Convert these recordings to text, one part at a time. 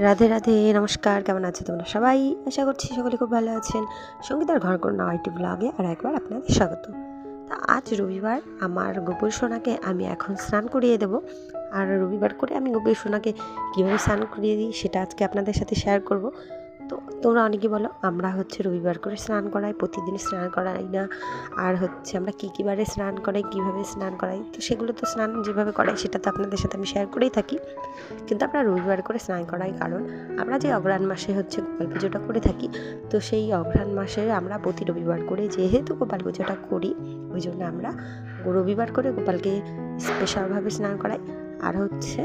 রাধে রাধে, নমস্কার, কেমন আছে তোমরা সবাই? আশা করছি সকলে খুব ভালো আছেন। সঙ্গীতার ঘর কোন আইটি ব্লগে আর একবার আপনাদের স্বাগত। তা আজ রবিবার আমার গোপুর সোনাকে আমি এখন স্নান করিয়ে দেব। আর রবিবার করে আমি গোপুর সোনাকে কীভাবে স্নান করিয়ে দিই সেটা আজকে আপনাদের সাথে শেয়ার করব। তো তোমরা অনেকে বলো, আমরা হচ্ছে রবিবার করে স্নান করাই, প্রতিদিন স্নান করাই না। আর হচ্ছে আমরা কী কী বারে স্নান করাই, কীভাবে স্নান করাই, তো সেগুলো তো স্নান যেভাবে করাই সেটা তো আপনাদের সাথে আমি শেয়ার করেই থাকি। কিন্তু আমরা রবিবার করে স্নান করাই কারণ আমরা যে অগ্রহায়ণ মাসে হচ্ছে গোপাল পুজোটা করে থাকি, তো সেই অগ্রহায়ণ মাসে আমরা প্রতি রবিবার করে যেহেতু গোপাল পুজোটা করি, ওই জন্য আমরা রবিবার করে গোপালকে স্পেশালভাবে স্নান করাই। আর হচ্ছে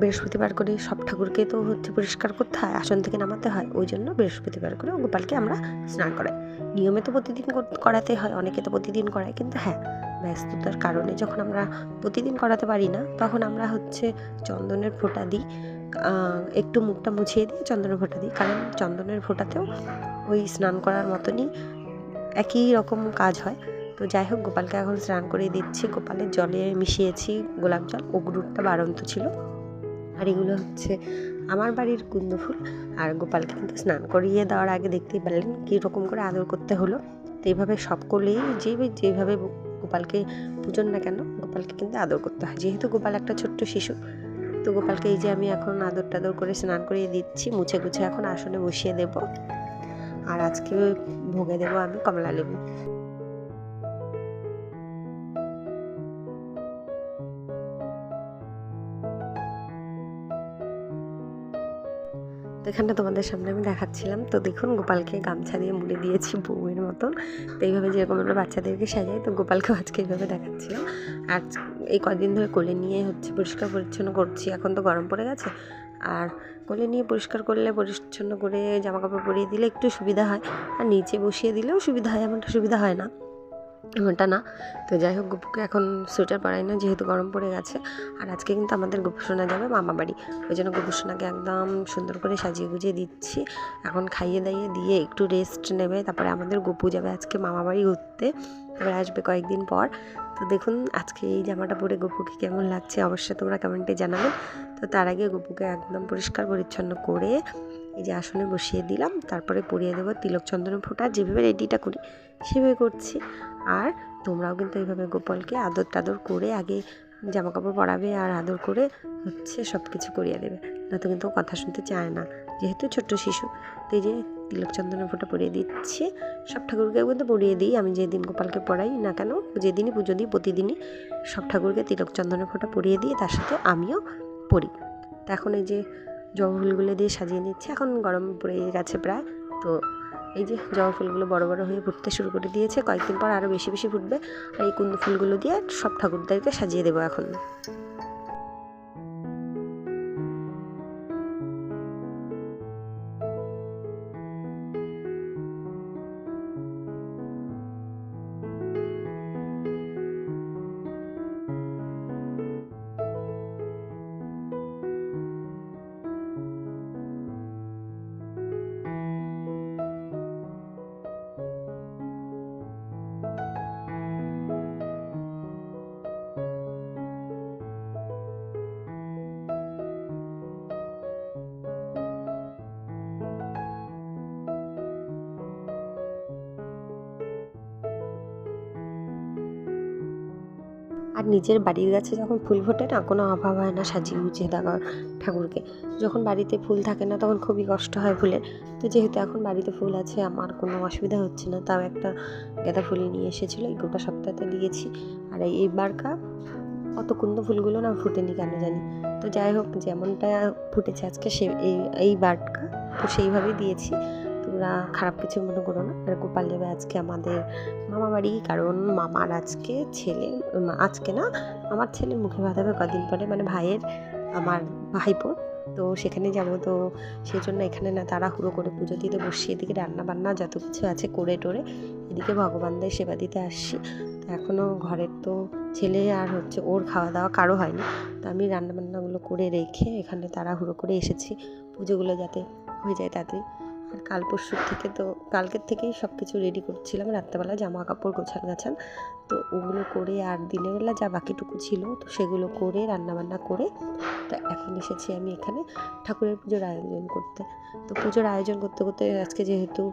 বৃহস্পতিবার করে সব ঠাকুরকে তো হচ্ছে পরিষ্কার করতে হয়, আসন থেকে নামাতে হয়, ওই জন্য বৃহস্পতিবার করে গোপালকে আমরা স্নান করাই। নিয়মে তো প্রতিদিন করাতে হয়, অনেকে তো প্রতিদিন করায়, কিন্তু হ্যাঁ ব্যস্ততার কারণে যখন আমরা প্রতিদিন করাতে পারি না, তখন আমরা হচ্ছে চন্দনের ফোঁটা দিই একটু মুখটা মুছিয়ে দিয়ে চন্দনের ফোঁটা দিই, কারণ চন্দনের ফোঁটাতেও ওই স্নান করার মতনই একই রকম কাজ হয়। তো যাই হোক, গোপালকে এখন স্নান করিয়ে দিচ্ছি, গোপালের জলে মিশিয়েছি গোলাপ জল ও অগরুরটা বাড়ন্ত ছিল। আর এগুলো হচ্ছে আমার বাড়ির কুন্দ ফুল আর গোপালকে কিন্তু স্নান করিয়ে দেওয়ার আগে দেখতেই পারলেন কীরকম করে আদর করতে হলো। তো এইভাবে সকলেই যে যেভাবে গোপালকে পুজন না কেন, গোপালকে কিন্তু আদর করতে হয়। যেহেতু গোপাল একটা ছোট্ট শিশু, তো গোপালকে এই যে আমি এখন আদর টাদর করে স্নান করিয়ে দিচ্ছি, মুছে গুছে এখন আসনে বসিয়ে দেব। আর আজকে ভোগে দেবো আমি কমলা লেবু এখানটা তোমাদের সামনে আমি দেখাচ্ছিলাম। তো দেখুন, গোপালকে গামছা দিয়ে মুড়ে দিয়েছি বউয়ের মতন। তো এইভাবে যেরকম আমরা বাচ্চাদেরকে সাজাই, তো গোপালকেও আজকে এইভাবে দেখাচ্ছিলাম। আর এই কদিন ধরে কোলে নিয়ে হচ্ছে পরিষ্কার পরিচ্ছন্ন করছি। এখন তো গরম পড়ে গেছে। আর কোলে নিয়ে পরিষ্কার করলে, পরিচ্ছন্ন করে জামা কাপড় পরিয়ে দিলে একটু সুবিধা হয়। আর নিচে বসিয়ে দিলেও সুবিধা হয়, এমনটা সুবিধা হয় না। এমনটা না। তো যাই হোক, গপুকে এখন সোয়েটার পরাই না, যেহেতু গরম পড়ে গেছে। আর আজকে কিন্তু আমাদের গোপুসোনা যাবে মামা বাড়ি। ওই জন্য গোপুসোনাকে একদম সুন্দর করে সাজিয়ে গুজিয়ে দিচ্ছি। এখন খাইয়ে দাইয়ে দিয়ে একটু রেস্ট নেবে, তারপরে আমাদের গপু যাবে আজকে মামা বাড়ি ঘুরতে। তারপরে আসবে কয়েকদিন পর। তো দেখুন, আজকে এই জামাটা পরে গপুকে কেমন লাগছে অবশ্যই তোমরা কমেন্টে জানাবে। তো তার আগে গপুকে একদম পরিষ্কার পরিচ্ছন্ন করে এই যে আসনে বসিয়ে দিলাম। তারপরে পরিয়ে দেবো তিলক চন্দন ফোঁটা। যেভাবে রেডিটা করি, সেভাবে করছি। আর তোমরাও কিন্তু এইভাবে গোপালকে আদর টাদর করে আগে জামা কাপড় পরাবে আর আদর করে হচ্ছে সব কিছু করিয়ে দেবে। না তো কিন্তু কথা শুনতে চায় না, যেহেতু ছোট্ট শিশু। তো এই যে তিলক চন্দনের ফোঁটা পরিয়ে দিচ্ছি। সব ঠাকুরকে কিন্তু পরিয়ে দিই। আমি যেদিন গোপালকে পড়াই না কেন, যেদিনই পুজো দিই, প্রতিদিনই সব ঠাকুরকে তিলক চন্দনের ফোঁটা পরিয়ে দিই, তার সাথে আমিও পড়ি। তো এখন এই যে জবা ফুলগুলো দিয়ে সাজিয়ে নিচ্ছি। এখন গরম পড়ে গেছে প্রায়। তো এই যে জবা ফুলগুলো বড় বড় হয়ে ফুটতে শুরু করে দিয়েছে, কয়েকদিন পর আরও বেশি বেশি ফুটবে। আর এই কুন্দ ফুলগুলো দিয়ে সব ঠাকুরদেরকে সাজিয়ে দেবো এখন। আর নিজের বাড়ির গাছে যখন ফুল ফোটে না, কোনো অভাব হয় না সাজিয়ে গুছিয়ে দেওয়ার ঠাকুরকে। যখন বাড়িতে ফুল থাকে না, তখন খুবই কষ্ট হয় ফুলের। তো যেহেতু এখন বাড়িতে ফুল আছে, আমার কোনো অসুবিধা হচ্ছে না। তাও একটা গাঁদা ফুল নিয়ে এসেছিল, এই গোটা সপ্তাহতে দিয়েছি। আর এই এইবারকা অত কুন্দ ফুলগুলো না ফুটেনি কেন জানি? তো যাই হোক, যেমনটা ফুটেছে আজকে সে এই এই বারকা, তো সেইভাবেই দিয়েছি। তোমরা খারাপ কিছু মনে করো না। আর গোপাল যাবে আজকে আমাদের মামা বাড়ি, কারণ মামার আজকে ছেলে আজকে না আমার ছেলের মুখে ভাত হবে কদিন পরে মানে ভাইয়ের, আমার ভাইপোর। তো সেখানে যাব, তো সেই জন্য এখানে না তাড়াহুড়ো করে পুজো দিতে বসছি। এদিকে রান্না বান্না যত কিছু আছে করে টোরে, এদিকে ভগবানদের সেবা দিতে আসছি। তো এখনও ঘরের তো ছেলে আর হচ্ছে ওর খাওয়া দাওয়া কারও হয়নি। তো আমি রান্নাবান্নাগুলো করে রেখে এখানে তাড়াহুড়ো করে এসেছি। পুজোগুলো যাতে হয়ে যায় তাড়াতাড়ি। আর কাল পরশুর থেকে তো, কালকের থেকেই সব কিছু রেডি করছিলাম। রাত্রেবেলা জামা কাপড় গোছান গাছান। তো ওগুলো করে আর দিনের বেলা যা বাকিটুকু ছিল, তো সেগুলো করে, রান্নাবান্না করে, তো এখন এসেছি আমি এখানে ঠাকুরের পুজোর আয়োজন করতে। তো পুজোর আয়োজন করতে করতে আজকে যেহেতু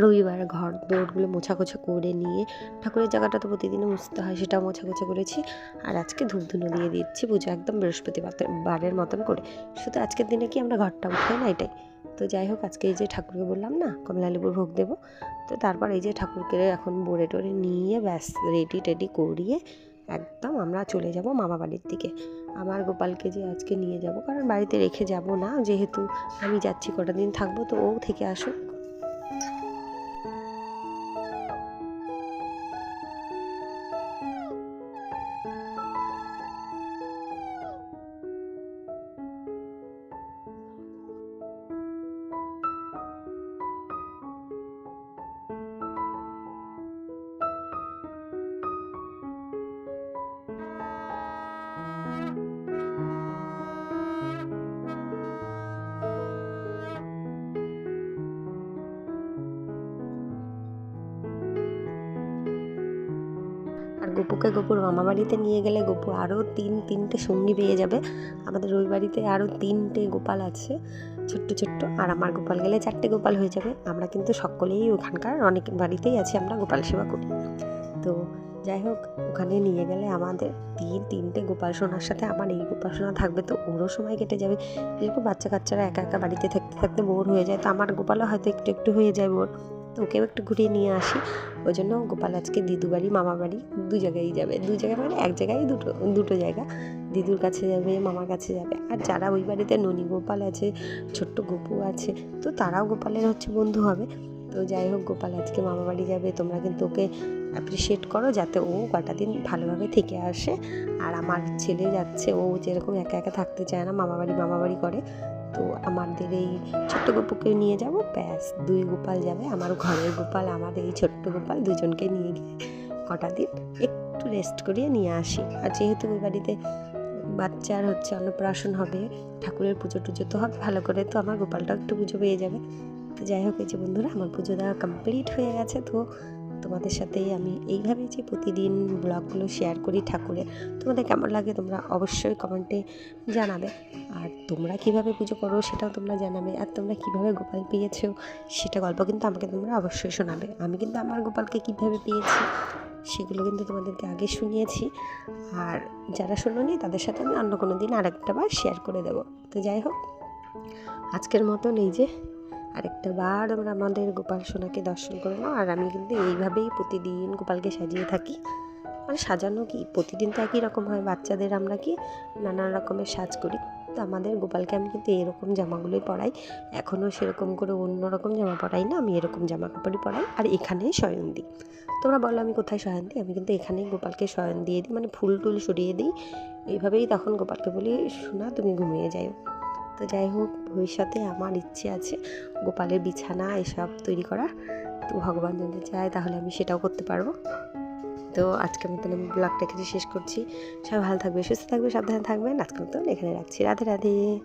রবিবার ঘর দৌড়গুলো মোছা কোছা করে নিয়ে ঠাকুরের জায়গাটা তো প্রতিদিনও মুছতে হয়, সেটাও মোছা কোছা করেছি। আর আজকে ধূপ ধুনো দিয়ে দিচ্ছি পুজো একদম বৃহস্পতিবার বারের মতন করে। শুধু আজকের দিনে কি আমরা ঘরটা উঠাই না এটাই? তো যাই হোক, আজকে এই যে ঠাকুরকে বললাম না, কমলালেবুর ভোগ দেবো। তো তারপর এই যে ঠাকুরকে এখন বোরে টোরে নিয়ে ব্যাস রেডি টেডি করিয়ে একদম আমরা চলে যাব মামা বাড়ির দিকে। আমার গোপালকে যে আজকে নিয়ে যাব, কারণ বাড়িতে রেখে যাব না, যেহেতু আমি যাচ্ছি কটা দিন থাকব, তো ও থেকে আসুক। গপুকে গপুর মামা বাড়িতে নিয়ে গেলে গপু আরও তিন, তিনটে সঙ্গী পেয়ে যাবে। আমাদের ওই বাড়িতে আরও তিনটে গোপাল আছে, ছোট্ট ছোট্ট। আর আমার গোপাল গেলে চারটে গোপাল হয়ে যাবে। আমরা কিন্তু সকলেই ওখানকার, অনেক বাড়িতেই আছি আমরা গোপাল সেবা করি। তো যাই হোক, ওখানে নিয়ে গেলে আমাদের তিন, তিনটে গোপাল সোনার সাথে আমার এই গোপাল সোনা থাকবে। তো ওরও সময় কেটে যাবে। যেরকম বাচ্চা কাচ্চারা একা একা বাড়িতে থাকতে থাকতে বোর হয়ে যায়। তো আমার গোপালও হয়তো একটু একটু হয়ে যায় বোর। তো ওকেও একটু ঘুরিয়ে নিয়ে আসি। ওই জন্য গোপাল আজকে দিদু বাড়ি, মামা বাড়ি দু জায়গায় যাবে। দু জায়গায় মানে এক জায়গায় দুটো দুটো জায়গা। দিদুর কাছে যাবে, মামার কাছে যাবে। আর যারা ওই বাড়িতে ননী গোপাল আছে, ছোট্ট গপু আছে, তো তারাও গোপালের হচ্ছে বন্ধু হবে। তো যাই হোক, গোপাল আজকে মামা বাড়ি যাবে। তোমরা কিন্তু ওকে অ্যাপ্রিসিয়েট করো যাতে ও কটা দিন ভালোভাবে থেকে আসে। আর আমার ছেলে যাচ্ছে, ও যেরকম একা একা থাকতে চায় না, মামা বাড়ি মামা বাড়ি করে। তো আমাদের এই ছোট্ট গপুকে নিয়ে যাব। ব্যাস, দুই গোপাল যাবে। আমার ঘরের গোপাল আমাদের এই ছোট্ট গোপাল দুজনকে নিয়ে গিয়ে কটা দিন একটু রেস্ট করিয়ে নিয়ে আসি। আর যেহেতু ওই বাড়িতে বাচ্চার হচ্ছে অন্নপ্রাশন হবে, ঠাকুরের পুজো টুজো তো হবে, ভালো করে তো আমার গোপালটাও একটু পুজো পেয়ে যাবে। তো যাই হোক, এই যে বন্ধুরা, আমার পুজো দেওয়া কমপ্লিট হয়ে গেছে। তো তোমাদের সাথে আমি এইভাবেই যে প্রতিদিন ব্লগগুলো শেয়ার করি ঠাকুরের, তোমাদের কেমন লাগে তোমরা অবশ্যই কমেন্টে জানাবে। আর তোমরা কীভাবে পুজো করো সেটাও তোমরা জানাবে, আর তোমরা কীভাবে গোপাল পেয়েছ সেটা গল্প কিন্তু আমাকে তোমরা অবশ্যই শোনাবে। আমি কিন্তু আমার গোপালকে কীভাবে পেয়েছি সেগুলো কিন্তু তোমাদেরকে আগে শুনিয়েছি, আর যারা শোনোনি তাদের সাথে আমি অন্য কোনো দিন আরেকটা বার শেয়ার করে দেবো। তো যাই হোক, আজকের মতন এই যে আরেকটা বার আমরা আমাদের গোপাল সোনাকে দর্শন করে নাও। আর আমি কিন্তু এইভাবেই প্রতিদিন গোপালকে সাজিয়ে থাকি। মানে সাজানো কি? প্রতিদিন তো একই রকম হয়, বাচ্চাদের আমরা কি নানান রকমের সাজ করি। তো আমাদের গোপালকে আমি কিন্তু এরকম জামাগুলোই পরাই। এখনও সেরকম করে অন্য রকম জামা পরাই না, আমি এরকম জামা কাপড়ই পরাই। আর এখানেই শয়ন দিই তোমরা বলো আমি কোথায় শয়ন দিই আমি কিন্তু এখানেই গোপালকে শয়ন দিয়ে দিই মানে ফুল টুল সরিয়ে দিই। এইভাবেই তখন গোপালকে বলি শোনা তুমি ঘুমিয়ে যাও। তো যাই হোক, ভবিষ্যতে আমার ইচ্ছে আছে গোপালের বিছানা এসব তৈরি করা তো ভগবান যদি চায় তাহলে আমি সেটাও করতে পারব। তো আজকের মতন আমি ব্লগটা এখানে শেষ করছি। সবাই ভালো থাকবে, সুস্থ থাকবে, সাবধানে থাকবেন। আজকের মতন এখানে রাখছি। রাধে রাধে।